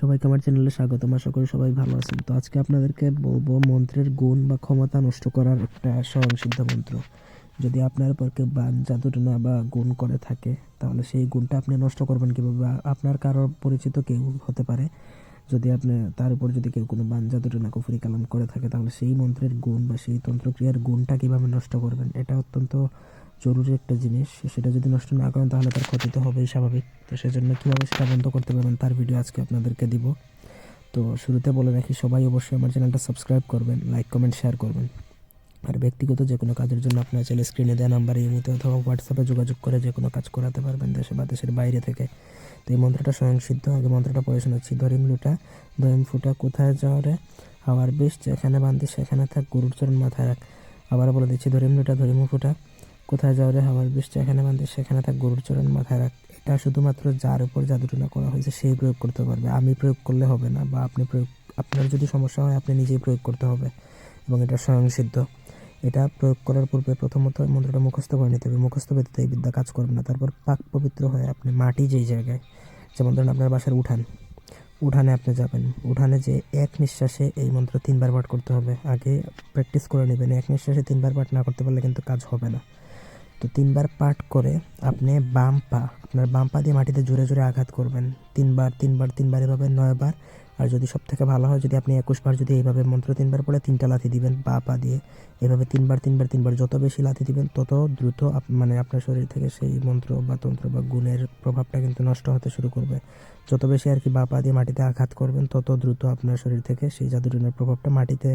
সবাইকে আমার চ্যানেলে স্বাগতম। আশা করি সবাই ভালো আছেন। তো আজকে আপনাদেরকে বলব মন্ত্রের গুণ বা ক্ষমতা নষ্ট করার একটা স্বয়ংসিদ্ধ মন্ত্র। যদি আপনার উপর কেউ বান জাদুটনা বা গুণ করে থাকে, তাহলে সেই গুণটা আপনি নষ্ট করবেন কীভাবে? বা আপনার কারও পরিচিত কেউ হতে পারে, যদি আপনি, তার উপর যদি কেউ কোনো বান জাদুটনা, কুফরি কালাম করে থাকে, তাহলে সেই মন্ত্রের গুণ বা সেই তন্ত্রক্রিয়ার গুণটা কীভাবে নষ্ট করবেন? এটা অত্যন্ত জরুরি একটা জিনিস সেটা যদি নষ্ট না করেন তাহলে তার ক্ষতি তো হবেই স্বাভাবিক। তো সেজন্য কীভাবে সেটা বন্ধ করতে পারবেন তার ভিডিও আজকে আপনাদেরকে দিব। তো শুরুতে বলে রাখি, সবাই অবশ্যই আমার চ্যানেলটা সাবস্ক্রাইব করবেন, লাইক, কমেন্ট, শেয়ার করবেন। আর ব্যক্তিগত যে কোনো কাজের জন্য আপনার চাইলে স্ক্রিনে দেওয়া নাম্বারে, ইমোতে অথবা হোয়াটসঅ্যাপে যোগাযোগ করে যে কোনো কাজ করাতে পারবেন দেশে বা দেশের বাইরে থেকে। তো এই মন্ত্রটা স্বয়ংসিদ্ধ, আগে মন্ত্রটা পড়ে শোনাচ্ছি ধরিম লুটা, ধরিম ফুটা, কোথায় যাওয়ারে হাওয়ার বেশ যেখানে বান্ধি সেখানে থাক, গরুর চরণ মাথায় রাখ। আবার বলে দিচ্ছি, ধরিম লুটা, ধরিম ফুটা। কোথায় যাও রে হাওয়ার বৃষ্টি এখানে বান্ধে সেখানে থাক গরুর চরণ মাথায় রাখ। এটা শুধুমাত্র যার উপর জাদুটনা করা হয়েছে, সেই প্রয়োগ করতে পারবে। আমি প্রয়োগ করলে হবে না, বা আপনি প্রয়োগ, আপনার যদি সমস্যা হয়, আপনি নিজেই প্রয়োগ করতে হবে, এবং এটা স্বয়ংসিদ্ধ এটা প্রয়োগ করার পূর্বে প্রথমত মন্ত্রটা মুখস্থ করে নিতে হবে। মুখস্থ ব্যতীত এই বিদ্যা কাজ করবে না। তারপর পাক পবিত্র হয়ে আপনি মাটি যেই জায়গায়, যেমন ধরুন আপনার বাসার উঠান, উঠানে আপনি যাবেন। উঠানে যে এক নিঃশ্বাসে এই মন্ত্র তিনবার পাঠ করতে হবে। আগে প্র্যাকটিস করে নেবেন। এক নিঃশ্বাসে তিনবার পাঠ না করতে পারলে কিন্তু কাজ হবে না। তো তিনবার পাঠ করে আপনি বাম পা, আপনার বাম পা দিয়ে মাটিতে জোরে জোরে আঘাত করবেন। তিনবার তিনবার তিনবার এভাবে নয়বার আর যদি সব থেকে ভালো হয়, যদি আপনি একুশবার যদি এইভাবে মন্ত্র তিনবার পড়ে, তিনটা লাথি দিবেন বা পা দিয়ে। এভাবে তিনবার তিনবার তিনবার যত বেশি লাথি দিবেন, তত দ্রুত মানে আপনার শরীর থেকে সেই মন্ত্র বা তন্ত্র বা গুণের প্রভাবটা কিন্তু নষ্ট হতে শুরু করবে। যত বেশি আর কি বা পা দিয়ে মাটিতে আঘাত করবেন, তত দ্রুত আপনার শরীর থেকে সেই জাদুটনের প্রভাবটা মাটিতে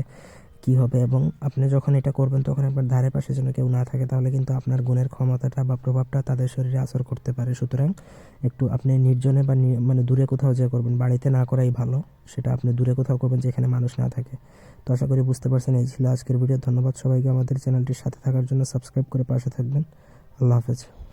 কি হবে এবং আপনি যখন এটা করবেন তখন আপনার ধারে পাশে যেন কেউ না থাকে, তাহলে কিন্তু আপনার গুণের ক্ষমতাটা বা প্রভাবটা তাদের শরীরে আসর করতে পারে। সুতরাং একটু আপনি নির্জনে বা মানে দূরে কোথাও যে করবেন, বাড়িতে না করাই ভালো, সেটা আপনি দূরে কোথাও করবেন যেখানে মানুষ না থাকে। তো আশা করি বুঝতে পারছেন, এই ছিল আজকের ভিডিও ধন্যবাদ সবাইকে আমাদের চ্যানেলটির সাথে থাকার জন্য। সাবস্ক্রাইব করে পাশে থাকবেন। আল্লাহ হাফেজ।